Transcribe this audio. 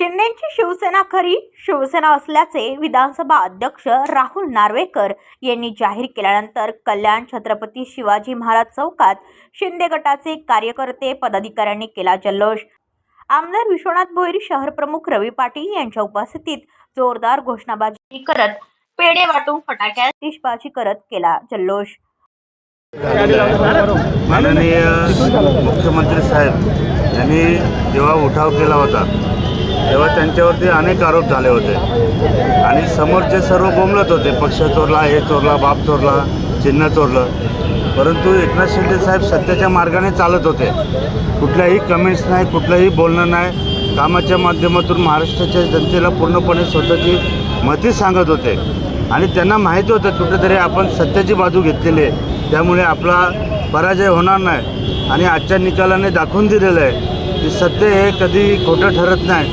शिंदेची शिवसेना खरी शिवसेना असल्याचे विधानसभा अध्यक्ष राहुल नार्वेकर यांनी जाहीर केल्यानंतर कल्याण छत्रपती शिवाजी महाराज चौकात शिंदे गटाचे कार्यकर्ते पदाधिकाऱ्यांनी केला जल्लोष. आमदार विश्वनाथ भोईर शहरप्रमुख रवी पाटील यांच्या उपस्थितीत जोरदार घोषणाबाजी करत पेढे वाटून फटाक्या आतिषबाजी करत केला जल्लोष. माननीय मुख्यमंत्री साहेब यांनी जेव्हा उठाव केला होता तेव्हा त्यांच्यावरती अनेक आरोप झाले होते. आणि समोरचे सर्व बोंबलत होते पक्ष चोरला हे चोरला बाप चोरला चिन्ह चोरलं. परंतु एकनाथ शिंदे साहेब सत्याच्या मार्गाने चालत होते. कुठल्याही कमेंट्स नाही कुठलंही बोलणं नाही. कामाच्या माध्यमातून महाराष्ट्राच्या जनतेला पूर्णपणे स्वतःची मती सांगत होते. आणि त्यांना माहिती होतं कुठेतरी आपण सत्याची बाजू घेतलेली आहे. त्यामुळे आपला पराजय होणार नाही. आणि आजच्या निकालाने दाखवून दिलेलं आहे की सत्य हे कधी खोटं ठरत नाही.